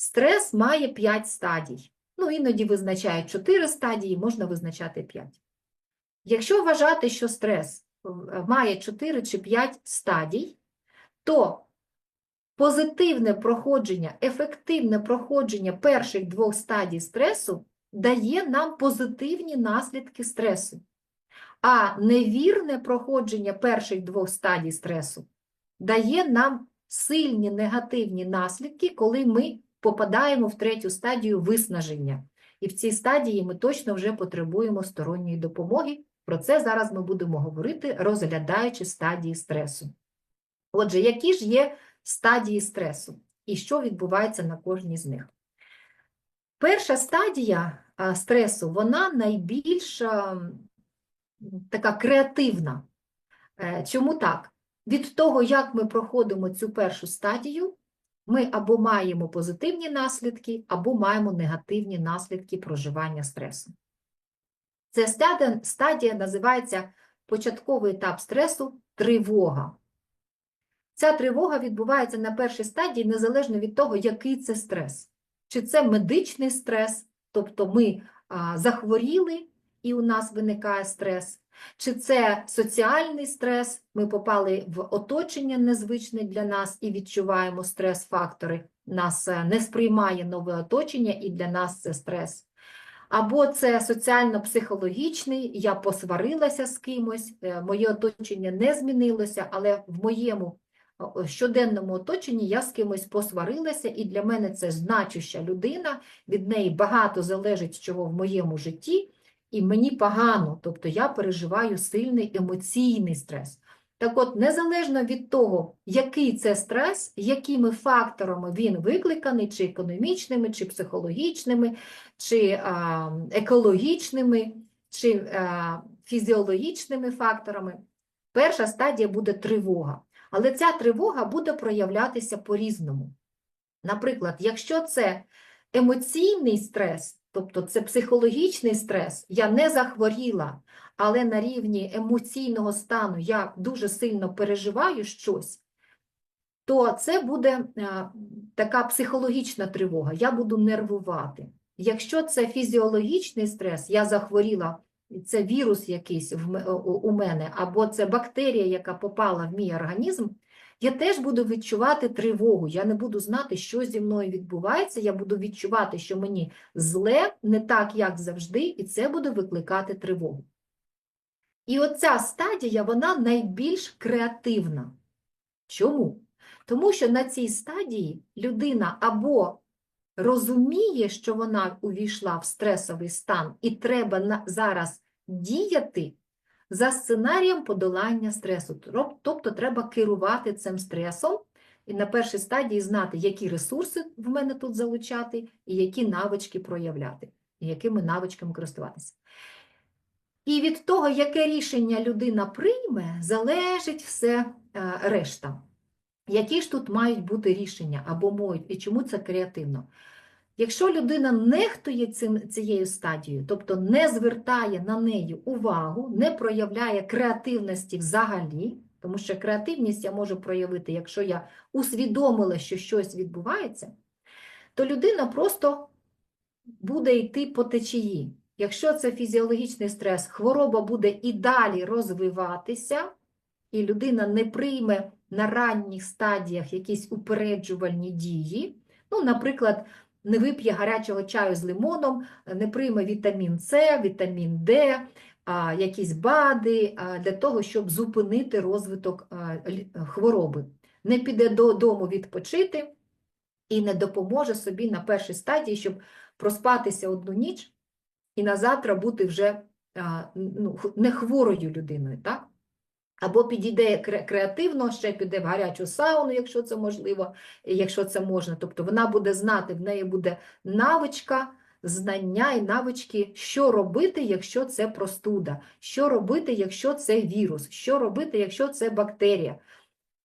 Стрес має 5 стадій. Ну, іноді визначають 4 стадії, можна визначати 5. Якщо вважати, що стрес е, має 4 чи 5 стадій, то позитивне проходження, ефективне проходження перших двох стадій стресу дає нам позитивні наслідки стресу. А невірне проходження перших двох стадій стресу дає нам сильні негативні наслідки, коли ми попадаємо в третю стадію виснаження. І в цій стадії ми точно вже потребуємо сторонньої допомоги. Про це зараз ми будемо говорити, розглядаючи стадії стресу. Отже, які ж є стадії стресу і що відбувається на кожній з них? Перша стадія стресу, вона найбільш така креативна. Е, Чому так? Від того, як ми проходимо цю першу стадію, ми або маємо позитивні наслідки, або маємо негативні наслідки проживання стресу. Ця стадія, називається початковий етап стресу тривога. Ця тривога відбувається на першій стадії незалежно від того, який це стрес. Чи це медичний стрес, тобто ми захворіли і у нас виникає стрес, чи це соціальний стрес, ми попали в оточення незвичне для нас і відчуваємо стрес-фактори, нас е, не сприймає нове оточення, і для нас це стрес. Або це соціально-психологічний, я посварилася з кимось, е, моє оточення не змінилося, але в моєму щоденному оточенні я з кимось посварилася, і для мене це значуща людина, від неї багато залежить чого в моєму житті, і мені погано, тобто я переживаю сильний емоційний стрес. Так от, незалежно від того, який це стрес, якими факторами він викликаний, чи економічними, чи психологічними, чи а, екологічними, чи а, фізіологічними факторами, перша стадія буде тривога. Але ця тривога буде проявлятися по-різному. Наприклад, якщо це емоційний стрес, тобто це психологічний стрес, я не захворіла, але на рівні емоційного стану я дуже сильно переживаю щось, то це буде така психологічна тривога, я буду нервувати. Якщо це фізіологічний стрес, я захворіла, це вірус якийсь у мене, або це бактерія, яка попала в мій організм, я теж буду відчувати тривогу. Я не буду знати, що зі мною відбувається. Я буду відчувати, що мені зле, не так, як завжди, і це буде викликати тривогу. І оця стадія, вона найбільш креативна. Чому? Тому що на цій стадії людина або розуміє, що вона увійшла в стресовий стан, і треба зараз діяти за сценарієм подолання стресу. Тобто треба керувати цим стресом і на першій стадії знати, які ресурси в мене тут залучати, і які навички проявляти, і якими навичками користуватися. І від того, яке рішення людина прийме, залежить все е, решта. Які ж тут мають бути рішення або мають, і чому це креативно? Якщо людина нехтує цим, цією стадією, тобто не звертає на неї увагу, не проявляє креативності взагалі, тому що креативність я можу проявити, якщо я усвідомила, що щось відбувається, то людина просто буде йти по течії. Якщо це фізіологічний стрес, хвороба буде і далі розвиватися, і людина не прийме на ранніх стадіях якісь упереджувальні дії. Ну, наприклад, не вип'є гарячого чаю з лимоном, не прийме вітамін С, вітамін Д, якісь БАДи для того, щоб зупинити розвиток хвороби. Не піде додому відпочити і не допоможе собі на першій стадії, щоб проспатися одну ніч і на завтра бути вже ну, не хворою людиною, так? Або підійде кре- креативно, ще піде в гарячу сауну, якщо це можливо, якщо це можна. Тобто вона буде знати, в неї буде навичка, знання і навички, що робити, якщо це простуда, що робити, якщо це вірус, що робити, якщо це бактерія.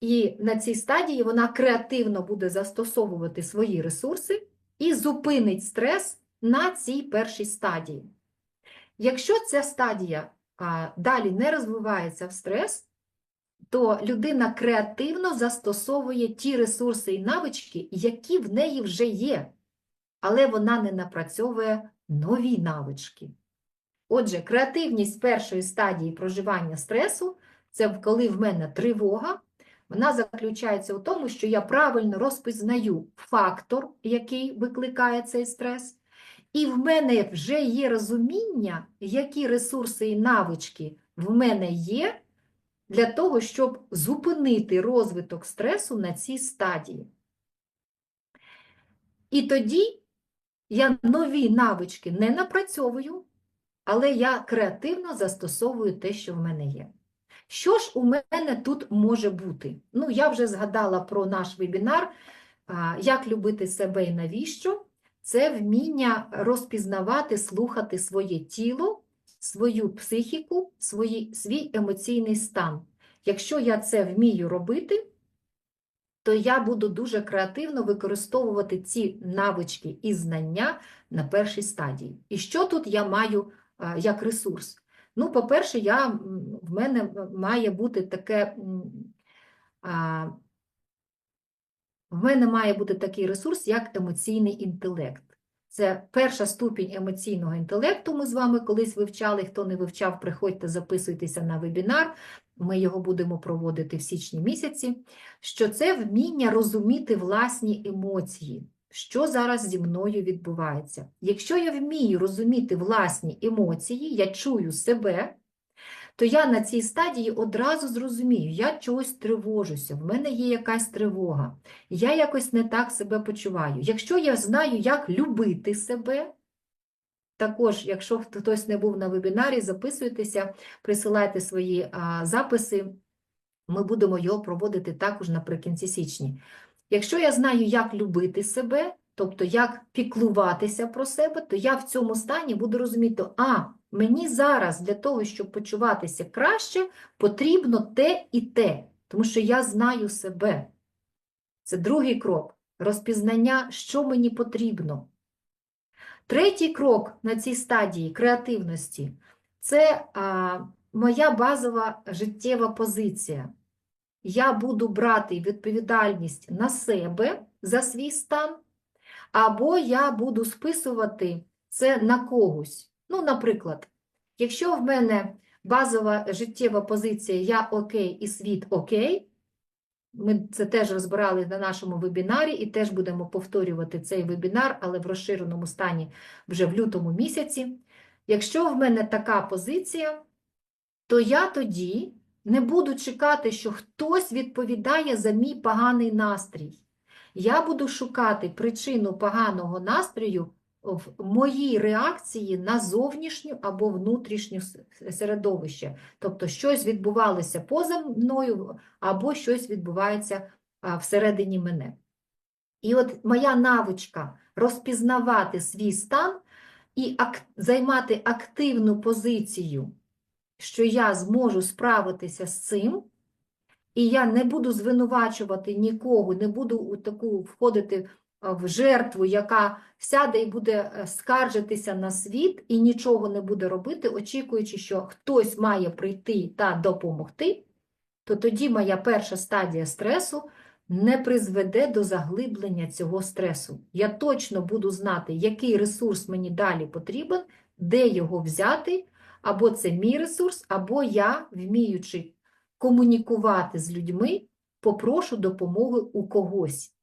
І на цій стадії вона креативно буде застосовувати свої ресурси і зупинить стрес на цій першій стадії. Якщо ця стадія далі не розвивається в стрес, то людина креативно застосовує ті ресурси і навички, які в неї вже є, але вона не напрацьовує нові навички. Отже, креативність першої стадії проживання стресу це коли в мене тривога. Вона заключається у тому, що я правильно розпізнаю фактор, який викликає цей стрес, і в мене вже є розуміння, які ресурси і навички в мене є для того, щоб зупинити розвиток стресу на цій стадії. І тоді я нові навички не напрацьовую, але я креативно застосовую те, що в мене є. Що ж у мене тут може бути? Ну, я вже згадала про наш вебінар Як любити себе і навіщо? Це вміння розпізнавати, слухати своє тіло, свою психіку, свої, свій емоційний стан. Якщо я це вмію робити, то я буду дуже креативно використовувати ці навички і знання на першій стадії. І що тут я маю а, як ресурс? Ну, по-перше, я, в мене має бути таке, в мене має бути такий ресурс, як емоційний інтелект. Це перша ступінь емоційного інтелекту. Ми з вами колись вивчали. Хто не вивчав, приходьте, записуйтеся на вебінар. Ми його будемо проводити в січні місяці. Що це вміння розуміти власні емоції, що зараз зі мною відбувається. Якщо я вмію розуміти власні емоції, я чую себе, то я на цій стадії одразу зрозумію, я чогось тривожуся, в мене є якась тривога, я якось не так себе почуваю. Якщо я знаю, як любити себе, також, якщо хтось не був на вебінарі, записуйтеся, присилайте свої а, записи, ми будемо його проводити також наприкінці січні. Якщо я знаю, як любити себе, тобто як піклуватися про себе, то я в цьому стані буду розуміти, а мені зараз для того, щоб почуватися краще, потрібно те і те, тому що я знаю себе. Це другий крок розпізнання, що мені потрібно. Третій крок на цій стадії креативності це а, моя базова життєва позиція. Я буду брати відповідальність на себе за свій стан, або я буду списувати це на когось. Ну, наприклад, якщо в мене базова життєва позиція Я окей і світ окей, ми це теж розбирали на нашому вебінарі і теж будемо повторювати цей вебінар, але в розширеному стані вже в лютому місяці. Якщо в мене така позиція, то я тоді не буду чекати, що хтось відповідає за мій поганий настрій. Я буду шукати причину поганого настрою в моїй реакції на зовнішню або внутрішню середовище. Тобто щось відбувалося поза мною, або щось відбувається всередині мене. І от моя навичка розпізнавати свій стан і займати активну позицію, що я зможу справитися з цим, і я не буду звинувачувати нікого, не буду у таку входити в жертву, яка сяде і буде е, скаржитися на світ і нічого не буде робити, очікуючи, що хтось має прийти та допомогти, то тоді моя перша стадія стресу не призведе до заглиблення цього стресу. Я точно буду знати, який ресурс мені далі потрібен, де його взяти, або це мій ресурс, або я, вміючи комунікувати з людьми, попрошу допомоги у когось.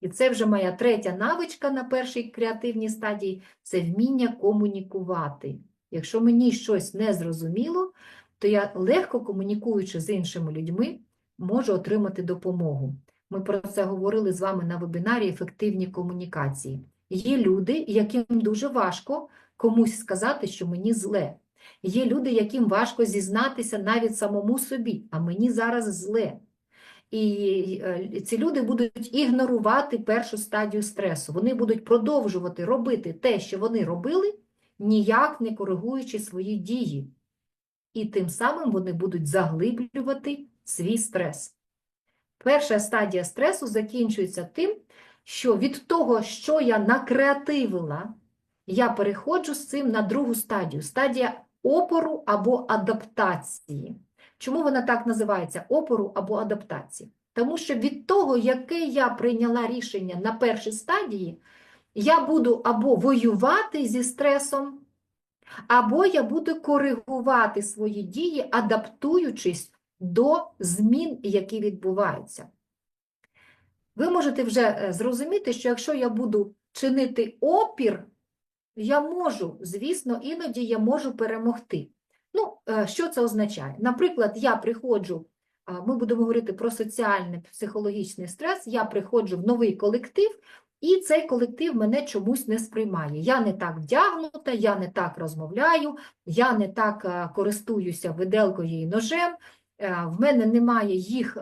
І це вже моя третя навичка на першій креативній стадії це вміння комунікувати. Якщо мені щось не зрозуміло, то я легко комунікуючи з іншими людьми, можу отримати допомогу. Ми про це говорили з вами на вебінарі Ефективні комунікації. Є люди, яким дуже важко комусь сказати, що мені зле. Є люди, яким важко зізнатися навіть самому собі, а мені зараз зле. І е, ці люди будуть ігнорувати першу стадію стресу. Вони будуть продовжувати робити те, що вони робили, ніяк не коригуючи свої дії. І тим самим вони будуть заглиблювати свій стрес. Перша стадія стресу закінчується тим, що від того, що я накреативила, я переходжу з цим на другу стадію стадія опору або адаптації. Чому вона так називається опору або адаптації? Тому що від того, яке я прийняла рішення на першій стадії, я буду або воювати зі стресом, або я буду коригувати свої дії, адаптуючись до змін, які відбуваються. Ви можете вже е, зрозуміти, що якщо я буду чинити опір, я можу, звісно, іноді я можу перемогти. Ну, е, що це означає? Наприклад, я приходжу, ми будемо говорити про соціальний психологічний стрес, я приходжу в новий колектив, і цей колектив мене чомусь не сприймає. Я не так вдягнута, я не так розмовляю, я не так е, користуюся виделкою і ножем, е, в мене немає їх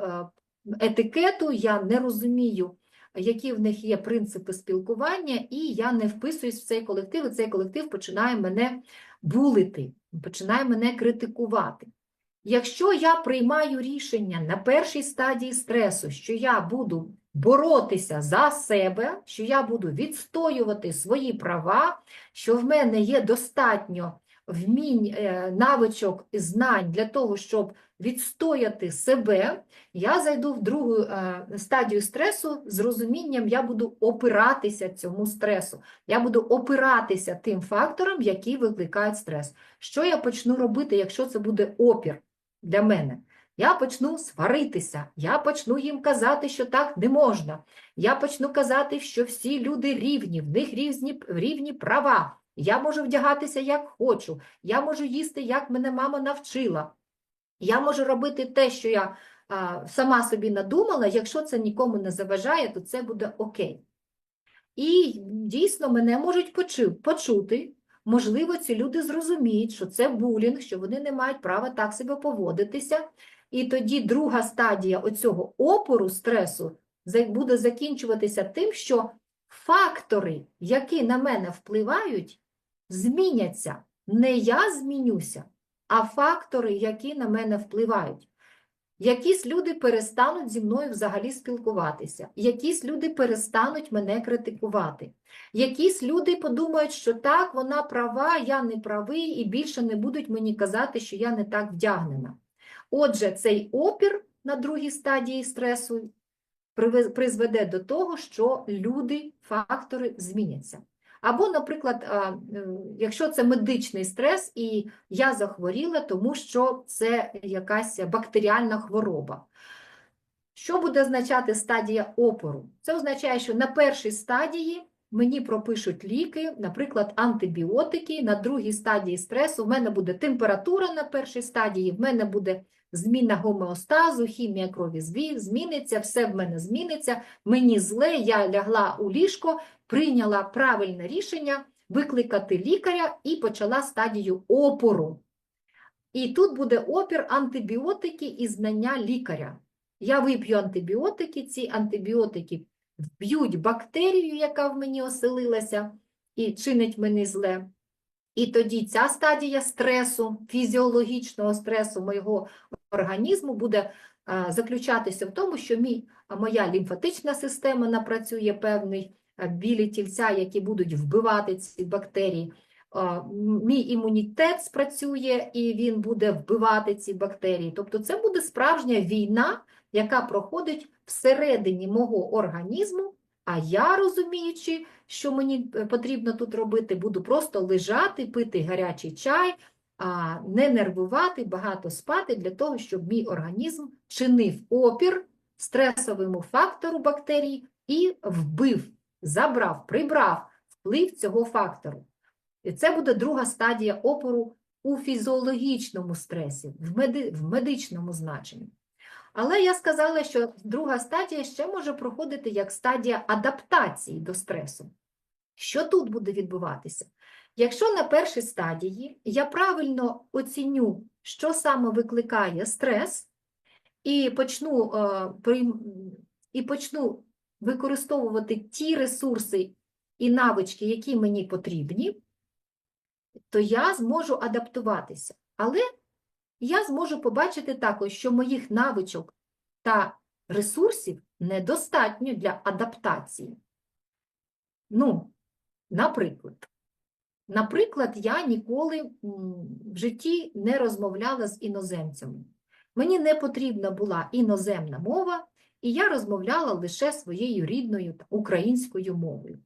етикету, я не розумію, які в них є принципи спілкування, і я не вписуюсь в цей колектив, і цей колектив починає мене булити, починає мене критикувати. Якщо я приймаю рішення на першій стадії стресу, що я буду боротися за себе, що я буду відстоювати свої права, що в мене є достатньо вмінь, е, навичок і знань для того, щоб відстояти себе, я зайду в другу е, стадію стресу з розумінням, я буду опиратися цьому стресу, я буду опиратися тим факторам, які викликають стрес. Що я почну робити, якщо це буде опір для мене? Я почну сваритися, я почну їм казати, що так не можна. Я почну казати, що всі люди рівні, в них різні, рівні права. Я можу вдягатися як хочу, я можу їсти, як мене мама навчила. Я можу робити те, що я а, сама собі надумала, якщо це нікому не заважає, то це буде окей. І дійсно мене можуть почу- почути. Можливо, ці люди зрозуміють, що це булінг, що вони не мають права так себе поводитися. І тоді друга стадія оцього опору стресу буде закінчуватися тим, що фактори, які на мене впливають, зміняться. Не я змінюся, а фактори, які на мене впливають. Якісь люди перестануть зі мною взагалі спілкуватися, якісь люди перестануть мене критикувати, якісь люди подумають, що так, вона права, я не правий, і більше не будуть мені казати, що я не так вдягнена. Отже, цей опір на другій стадії стресу призведе до того, що люди, фактори зміняться. Або, наприклад, е, якщо це медичний стрес, і я захворіла, тому що це якась бактеріальна хвороба. Що буде означати стадія опору? Це означає, що на першій стадії мені пропишуть ліки, наприклад, антибіотики. На другій стадії стресу в мене буде температура на першій стадії, в мене буде зміна гомеостазу, хімія крові зміниться, все в мене зміниться, мені зле, я лягла у ліжко, прийняла правильне рішення викликати лікаря і почала стадію опору. І тут буде опір антибіотики і знання лікаря. Я вип'ю антибіотики, ці антибіотики вб'ють бактерію, яка в мені оселилася і чинить мені зле. І тоді ця стадія стресу, фізіологічного стресу моєго організму буде заключатися в тому, що мій, моя лімфатична система напрацює певний білі тільця, які будуть вбивати ці бактерії. Мій імунітет спрацює і він буде вбивати ці бактерії. Тобто це буде справжня війна, яка проходить всередині мого організму, а я, розуміючи, що мені е, потрібно тут робити, буду просто лежати, пити гарячий чай, не нервувати, багато спати для того, щоб мій організм чинив опір стресовому фактору бактерій і вбив, забрав, прибрав вплив цього фактору. І це буде друга стадія опору у фізіологічному стресі, в, меди, в медичному значенні. Але я сказала, що друга стадія ще може проходити як стадія адаптації до стресу. Що тут буде відбуватися? Якщо на першій стадії я правильно оціню, що саме викликає стрес, і почну, е, і почну використовувати ті ресурси і навички, які мені потрібні, то я зможу адаптуватися. Але я зможу побачити також, що моїх навичок та ресурсів недостатньо для адаптації. Ну, наприклад, наприклад, я ніколи в житті не розмовляла з іноземцями. Мені не потрібна була іноземна мова, і я розмовляла лише своєю рідною українською мовою.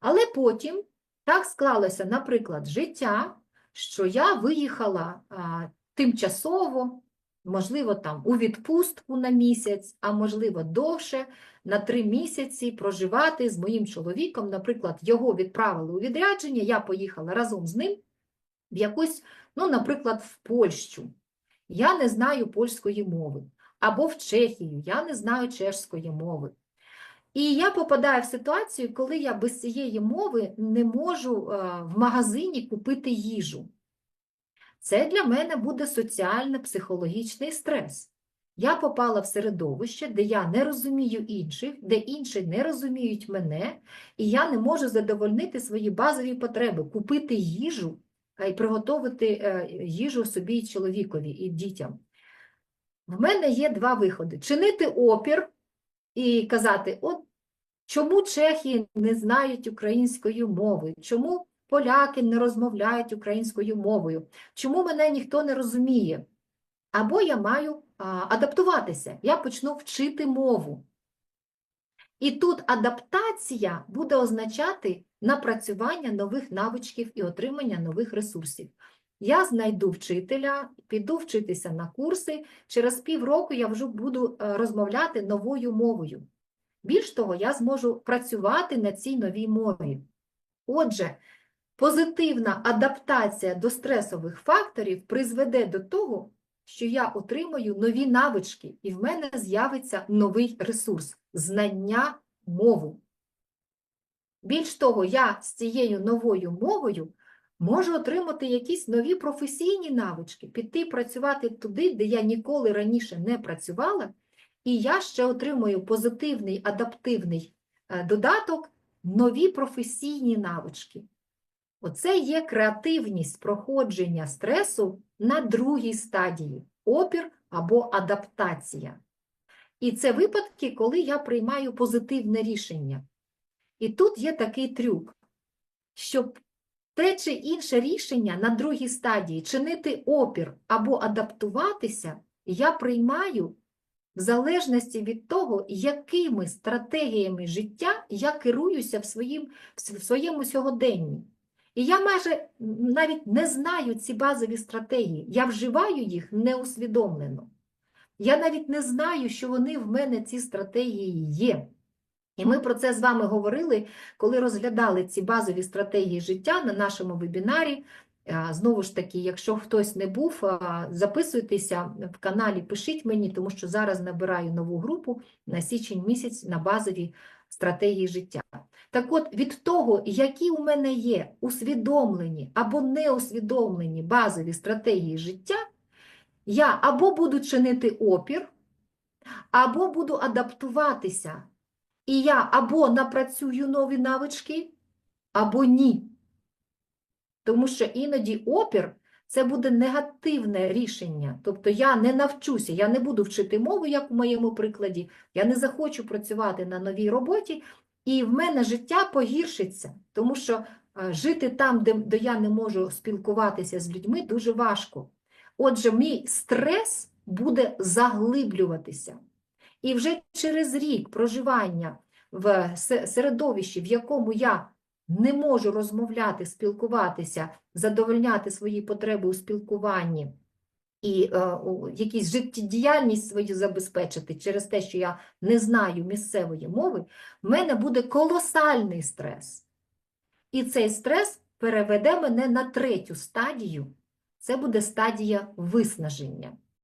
Але потім так склалося, наприклад, життя, що я виїхала а, тимчасово, можливо, там у відпустку на місяць, а можливо довше, на три місяці проживати з моїм чоловіком. Наприклад, його відправили у відрядження, я поїхала разом з ним в якусь, ну, наприклад, в Польщу. Я не знаю польської мови. Або в Чехію, я не знаю чешської мови. І я попадаю в ситуацію, коли я без цієї мови не можу е, в магазині купити їжу. Це для мене буде соціально-психологічний стрес. Я попала в середовище, де я не розумію інших, де інші не розуміють мене, і я не можу задовольнити свої базові потреби, купити їжу а й приготувати е, їжу собі і чоловікові і дітям. В мене є два виходи: чинити опір і казати, от чому чехи не знають української мови, чому поляки не розмовляють українською мовою, чому мене ніхто не розуміє. Або я маю адаптуватися, я почну вчити мову. І тут адаптація буде означати напрацювання нових навичків і отримання нових ресурсів. Я знайду вчителя, піду вчитися на курси, через півроку я вже буду е, розмовляти новою мовою. Більш того, я зможу працювати на цій новій мові. Отже, позитивна адаптація до стресових факторів призведе до того, що я отримаю нові навички, і в мене з'явиться новий ресурс знання мову. Більш того, я з цією новою мовою можу отримати якісь нові професійні навички, піти працювати туди, де я ніколи раніше не працювала, і я ще отримую позитивний адаптивний е, додаток, нові професійні навички. Оце є креативність проходження стресу на другій стадії опір або адаптація. І це випадки, коли я приймаю позитивне рішення. І тут є такий трюк, щоб те чи інше рішення на другій стадії чинити опір або адаптуватися, я приймаю в залежності від того, якими стратегіями життя я керуюся в, своїм, в своєму сьогоденні. І я майже навіть не знаю ці базові стратегії, я вживаю їх неусвідомлено. Я навіть не знаю, що вони в мене ці стратегії є. І ми про це з вами говорили, коли розглядали ці базові стратегії життя на нашому вебінарі. Знову ж таки, якщо хтось не був, записуйтеся в каналі, пишіть мені, тому що зараз набираю нову групу на січень місяць на базові стратегії життя. Так от, від того, які у мене є усвідомлені або неусвідомлені базові стратегії життя, я або буду чинити опір, або буду адаптуватися. І я або напрацюю нові навички, або ні. Тому що іноді опір це буде негативне рішення. Тобто я не навчуся, я не буду вчити мову, як у моєму прикладі, я не захочу працювати на новій роботі, і в мене життя погіршиться, тому що жити там, де, де я не можу спілкуватися з людьми, дуже важко. Отже, мій стрес буде заглиблюватися. І вже через рік проживання в середовищі, в якому я не можу розмовляти, спілкуватися, задовольняти свої потреби у спілкуванні і е, якісь життєдіяльність свою забезпечити через те, що я не знаю місцевої мови, в мене буде колосальний стрес. І цей стрес переведе мене на третю стадію. Це буде стадія виснаження.